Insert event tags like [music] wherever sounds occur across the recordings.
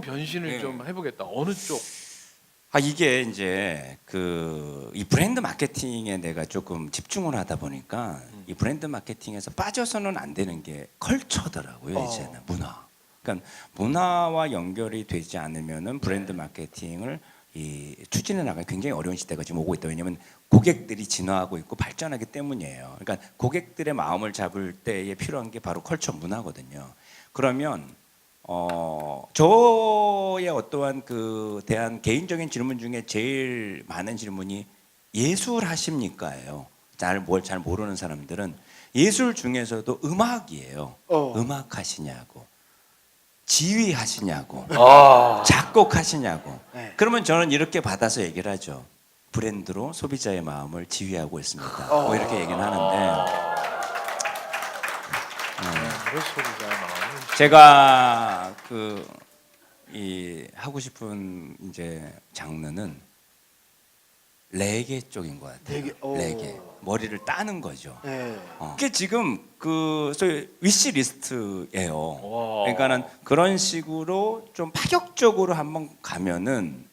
새로운 변신을 네. 좀 해보겠다. 어느 쪽? 아 이게 이제 그 이 브랜드 마케팅에 내가 조금 집중을 하다 보니까 이 브랜드 마케팅에서 빠져서는 안 되는 게 컬처더라고요 어. 이제는 문화. 그러니까 문화와 연결이 되지 않으면은 브랜드 마케팅을 이 추진해 나가기 굉장히 어려운 시대가 지금 오고 있다. 왜냐하면 고객들이 진화하고 있고 발전하기 때문이에요. 그러니까 고객들의 마음을 잡을 때에 필요한 게 바로 컬처 문화거든요. 그러면 어 저의 어떠한 그 대한 개인적인 질문 중에 제일 많은 질문이 예술 하십니까예요. 잘 뭘 잘 모르는 사람들은 예술 중에서도 음악이에요. 어. 음악 하시냐고. 지휘 하시냐고. 아, 작곡 하시냐고. 네. 그러면 저는 이렇게 받아서 얘기를 하죠. 브랜드로 소비자의 마음을 지휘하고 있습니다. 뭐 이렇게 얘기는 하는데 나오는. 제가 그 이 하고 싶은 이제 장르는 레게 쪽인 것 같아요. 레게, 오. 머리를 따는 거죠. 네. 어. 그게 지금 그 소위 위시 리스트예요. 와. 그러니까는 그런 식으로 좀 파격적으로 한번 가면은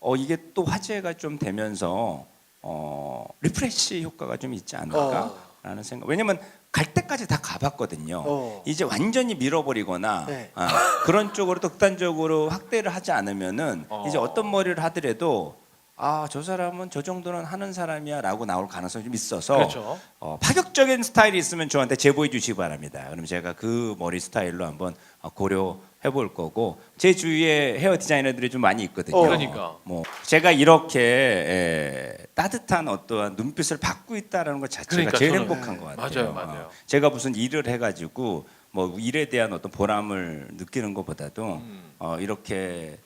어 이게 또 화제가 좀 되면서 어 리프레시 효과가 좀 있지 않을까라는 생각. 왜냐면 갈 때까지 다 가봤거든요. 어. 이제 완전히 밀어버리거나 네. 아, 그런 쪽으로 또 극단적으로 확대를 하지 않으면은 어. 이제 어떤 머리를 하더라도 아 저 사람은 저 정도는 하는 사람이야라고 나올 가능성이 좀 있어서 그렇죠. 어, 파격적인 스타일이 있으면 저한테 제보해 주시기 바랍니다. 그럼 제가 그 머리 스타일로 한번 어, 고려 해볼 거고 제 주위에 헤어 디자이너들이 좀 많이 있거든요. 어. 그러니까. 뭐 제가 이렇게 에, 따뜻한 어떠한 눈빛을 받고 있다라는 것 자체가 그러니까 제일 저는- 행복한 것 같아요. 맞아요, 맞아요. 어, 제가 무슨 일을 해가지고 뭐 일에 대한 어떤 보람을 느끼는 것보다도 음. 어, 이렇게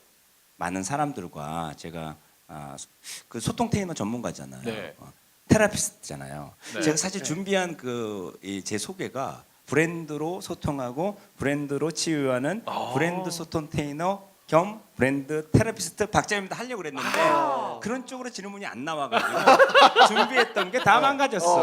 많은 사람들과 제가 아, 소- 그 소통 테이너 전문가잖아요. 네. 어, 테라피스트잖아요. 네. 제가 사실 네. 준비한 그제 소개가 브랜드로 소통하고 브랜드로 치유하는 아. 브랜드 소통 테이너 겸 브랜드 테라피스트 박자입니다 하려고 그랬는데 아. 그런 쪽으로 질문이 안 나와가지고 [laughs] 준비했던 게 다 망가졌어.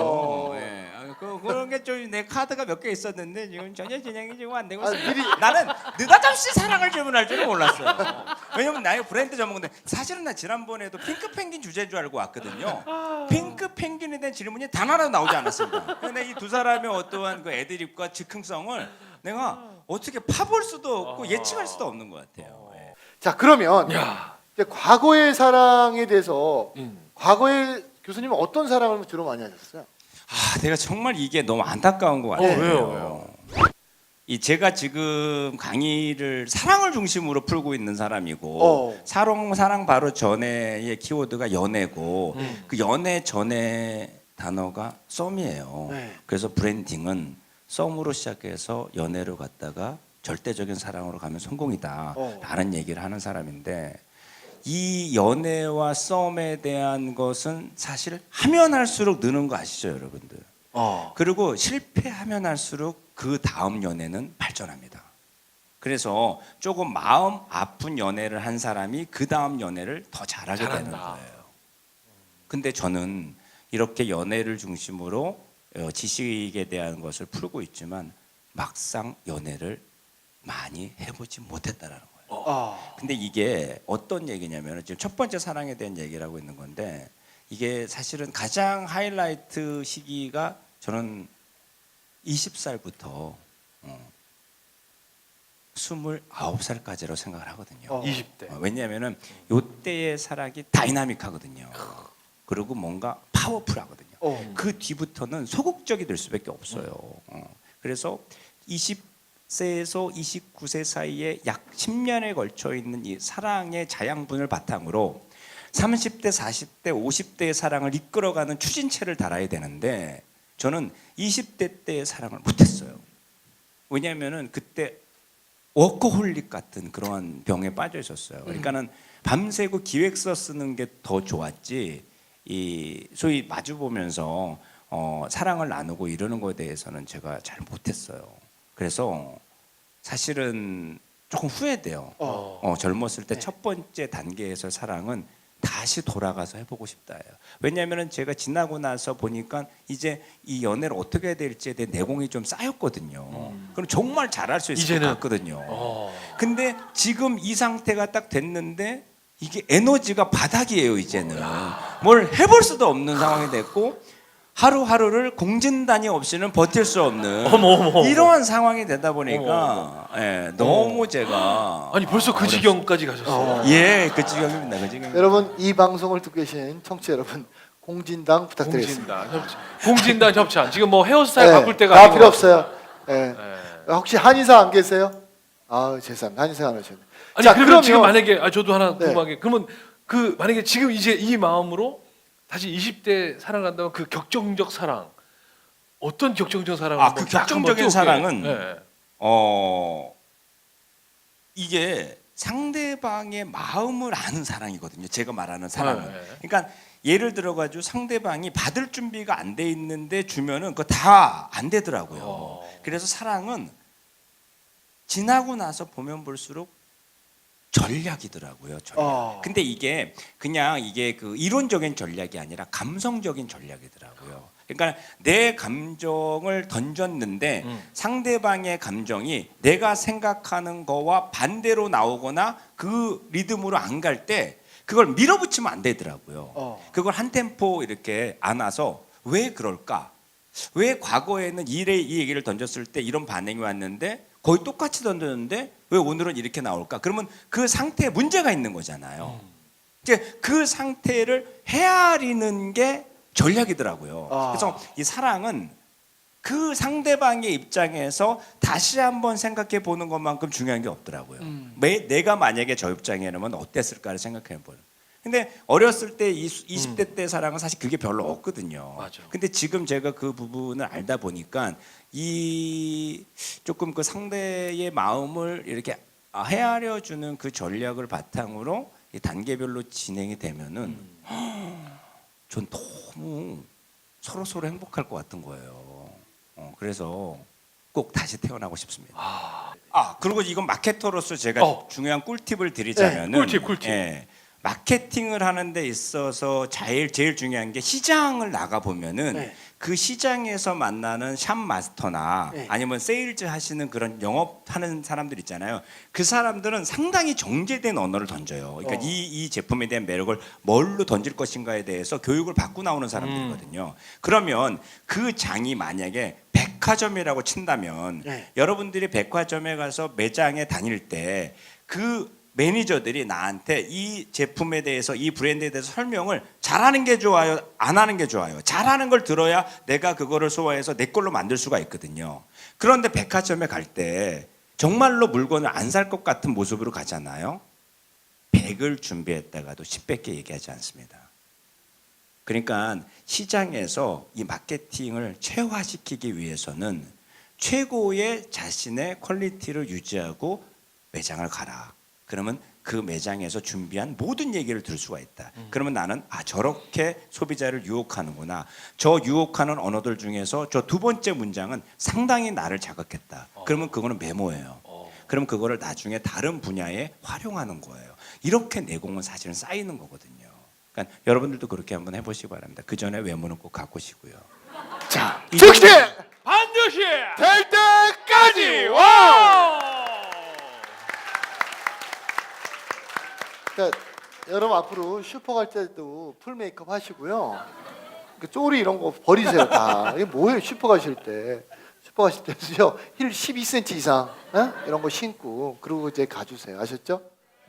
어. 예. 아, 그, 그런 게 좀 내 카드가 몇 개 있었는데 지금 전혀 진행이 지금 안 되고 아, 있어요. 미리- 나는 느닷없이 사랑을 주문할 줄은 몰랐어요. 왜냐면 나의 브랜드 전문가인데 사실은 나 지난번에도 핑크 펭귄 주제인 줄 알고 왔거든요. 핑크 펭귄에 대한 질문이 단 하나도 나오지 않았습니다. 근데 이 두 사람의 어떠한 그 애드립과 즉흥성을 내가 어떻게 파볼 수도 없고 예측할 수도 없는 것 같아요. 예. 자 그러면 야. 이제 과거의 사랑에 대해서 음. 과거에 교수님은 어떤 사랑을 주로 많이 하셨어요? 아, 내가 정말 이게 너무 안타까운 것 같아요. 어, 왜요? 이 제가 지금 강의를 사랑을 중심으로 풀고 있는 사람이고 어. 사랑 사랑 바로 전에의 키워드가 연애고 음. 그 연애 전에 단어가 썸이에요. 네. 그래서 브랜딩은 썸으로 시작해서 연애로 갔다가 절대적인 사랑으로 가면 성공이다. 어. 라는 얘기를 하는 사람인데 이 연애와 썸에 대한 것은 사실 하면 할수록 느는 거 아시죠, 여러분들? 어. 그리고 실패하면 할수록 그 다음 연애는 발전합니다. 그래서 조금 마음 아픈 연애를 한 사람이 그 다음 연애를 더 잘하게 되는 잘한다. 거예요. 근데 저는 이렇게 연애를 중심으로 어, 지식에 대한 것을 풀고 있지만 막상 연애를 많이 해보지 못했다라는 아. 근데 이게 어떤 얘기냐면 지금 첫 번째 사랑에 대한 얘기를 하고 있는 건데 이게 사실은 가장 하이라이트 시기가 저는 20살부터 어, 29살까지라고 생각을 하거든요. 어. 20대. 어, 왜냐하면은 요때의 사랑이 다이나믹하거든요. 그리고 뭔가 파워풀하거든요. 어. 그 뒤부터는 소극적이 될 수밖에 없어요. 어. 그래서 20 세에서 29세 사이에 약 10년에 걸쳐 있는 이 사랑의 자양분을 바탕으로 30대, 40대, 50대의 사랑을 이끌어가는 추진체를 달아야 되는데 저는 20대 때의 사랑을 못했어요. 왜냐하면은 그때 워커홀릭 같은 그러한 병에 빠져 있었어요. 그러니까는 밤새고 기획서 쓰는 게 더 좋았지. 이 소위 마주 보면서 어, 사랑을 나누고 이러는 거에 대해서는 제가 잘 못했어요. 그래서 사실은 조금 후회돼요. 어. 어, 젊었을 때 네. 첫 번째 단계에서 사랑은 다시 돌아가서 해보고 싶다예요. 왜냐하면은 제가 지나고 나서 보니까 이제 이 연애를 어떻게 해야 될지에 대한 내공이 좀 쌓였거든요. 그럼 정말 잘할 수 있을 이제는- 것 같거든요. 어. 근데 지금 이 상태가 딱 됐는데 이게 에너지가 바닥이에요 이제는 뭘 해볼 수도 없는 상황이 됐고 하루하루를 공진단이 없이는 버틸 수 없는 어머, 어머. 이러한 상황이 되다 보니까 예, 너무 제가 아니 벌써 그 지경까지 가셨어요. 예, 그 지경입니다. 그 지경. 여러분 이 방송을 듣고 계신 청취 자 여러분 공진당 부탁드리겠습니다. 공진단 협찬. 공진단 협찬. 지금 뭐 헤어스타일 네, 바꿀 때가 다 아니고. 필요 없어요. 예. 네. 혹시 한의사 안 계세요? 아 죄송합니다. 한의사 안 오셨네. 아니 자, 그러면 그러면- 지금 만약에 아 저도 하나 네. 궁금한 게 그러면 그 만약에 지금 이제 이 마음으로 다시 20대 사랑한다면 그 격정적 사랑 어떤 격정적 사랑을 아, 그 격정적인. 사랑은 네. 어 이게 상대방의 마음을 아는 사랑이거든요. 제가 말하는 사랑은. 네. 그러니까 예를 들어 가지고 상대방이 받을 준비가 안 돼 있는데 주면은 그거 다 안 되더라고요. 어. 그래서 사랑은 지나고 나서 보면 볼수록 전략이더라고요. 전략. 어. 근데 이게 그냥 이게 그 이론적인 전략이 아니라 감성적인 전략이더라고요. 그러니까 내 감정을 던졌는데 음. 상대방의 감정이 내가 생각하는 거와 반대로 나오거나 그 리듬으로 안 갈 때 그걸 밀어붙이면 안 되더라고요. 어. 그걸 한 템포 이렇게 안아서 왜 그럴까? 왜 과거에는 이래 이 얘기를 던졌을 때 이런 반응이 왔는데 거의 똑같이 던졌는데 왜 오늘은 이렇게 나올까? 그러면 그 상태에 문제가 있는 거잖아요. 이제 그 상태를 헤아리는 게 전략이더라고요. 아. 그래서 이 사랑은 그 상대방의 입장에서 다시 한번 생각해 보는 것만큼 중요한 게 없더라고요. 음. 매, 내가 만약에 저 입장이라면 어땠을까를 생각해 보는. 근데 어렸을 때 이, 20 대 때 사랑은 사실 그게 별로 없거든요. 맞아. 근데 지금 제가 그 부분을 알다 보니까 이 조금 그 상대의 마음을 이렇게 아, 헤아려 주는 그 전략을 바탕으로 이 단계별로 진행이 되면은 [gasps] 전 너무 서로 서로 행복할 것 같은 거예요. 어, 그래서 꼭 다시 태어나고 싶습니다. 아, 그리고 이건 마케터로서 제가 어. 중요한 꿀팁을 드리자면은 네, 꿀팁, 꿀팁. 예, 마케팅을 하는 데 있어서 제일 제일 중요한 게 시장을 나가 보면은 네. 그 시장에서 만나는 샵 마스터나 네. 아니면 세일즈 하시는 그런 영업하는 사람들 있잖아요. 그 사람들은 상당히 정제된 언어를 던져요. 그러니까 어. 이, 이 제품에 대한 매력을 뭘로 던질 것인가에 대해서 교육을 받고 나오는 사람들이거든요. 그러면 그 장이 만약에 백화점이라고 친다면 네. 여러분들이 백화점에 가서 매장에 다닐 때그 매니저들이 나한테 이 제품에 대해서 이 브랜드에 대해서 설명을 잘하는 게 좋아요, 안 하는 게 좋아요. 잘하는 걸 들어야 내가 그거를 소화해서 내 걸로 만들 수가 있거든요. 그런데 백화점에 갈 때 정말로 물건을 안 살 것 같은 모습으로 가잖아요. 100을 준비했다가도 10밖에 얘기하지 않습니다. 그러니까 시장에서 이 마케팅을 최화시키기 위해서는 최고의 자신의 퀄리티를 유지하고 매장을 가라. 그러면 그 매장에서 준비한 모든 얘기를 들을 수가 있다. 그러면 나는 아 저렇게 소비자를 유혹하는구나. 저 유혹하는 언어들 중에서 저 두 번째 문장은 상당히 나를 자극했다. 그러면 그거는 메모예요. 어. 그럼 그거를 나중에 다른 분야에 활용하는 거예요. 이렇게 내공은 사실은 쌓이는 거거든요. 그러니까 여러분들도 그렇게 한번 해보시기 바랍니다. 그 전에 외모는 꼭 가꾸시고요. 자, 이 즉시 반드시 될 때까지 와! 그러니까 여러분 앞으로 슈퍼 갈 때도 풀 메이크업 하시고요. 그 쪼리 이런 거 버리세요 다. 이게 뭐예요 슈퍼 가실 때. 슈퍼 가실 때도요 힐 12cm 이상 어? 이런 거 신고 그리고 이제 가주세요. 아셨죠?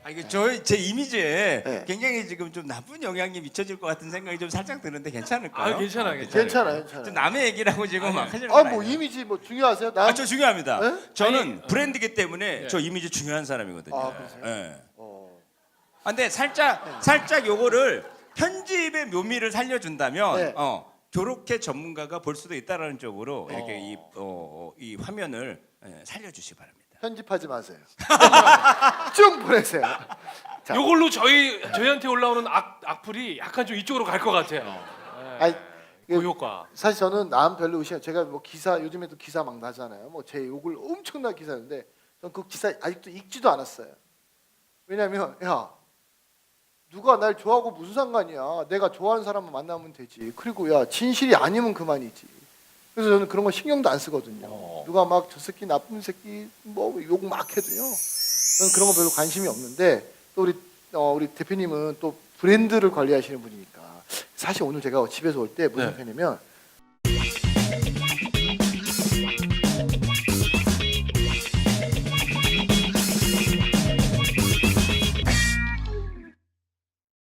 아 이게 저제 이미지에 네. 굉장히 지금 좀 나쁜 영향이 미쳐질 것 같은 생각이 좀 살짝 드는데 괜찮을까요? 아, 괜찮아요, 괜찮아요. 괜찮아요, 좀 괜찮아요. 남의 얘기라고 지금 막 하시는 건아뭐 아니에요. 이미지 뭐 중요하세요? 나. 아, 저 중요합니다. 네? 저는 아니, 브랜드기 때문에 네. 저 이미지 중요한 사람이거든요. 아, 그러세요? 예. 어. 아, 근데 살짝 살짝 요거를 편집의 묘미를 살려준다면 네. 어 저렇게 전문가가 볼 수도 있다라는 쪽으로 이렇게 어. 이, 어, 이 화면을 예, 살려주시 바랍니다. 편집하지 마세요. [laughs] 쭉 보내세요. 자. 요걸로 저희 저희한테 올라오는 악 악플이 약간 좀 이쪽으로 갈 것 같아요. 네. 아니, 그 효과. 사실 저는 남 별로 의심. 제가 뭐 기사 요즘에도 기사 막 나잖아요. 뭐 제 욕을 엄청나게 기사는데 전 그 기사 아직도 읽지도 않았어요. 왜냐면 야 누가 날 좋아하고 무슨 상관이야. 내가 좋아하는 사람만 만나면 되지. 그리고 야 진실이 아니면 그만이지. 그래서 저는 그런 거 신경도 안 쓰거든요. 어. 누가 막 저 새끼 나쁜 새끼 뭐 욕 막 해도요. 저는 그런 거 별로 관심이 없는데 또 우리 어, 우리 대표님은 또 브랜드를 관리하시는 분이니까 사실 오늘 제가 집에서 올 때 무슨 네. 생각했냐면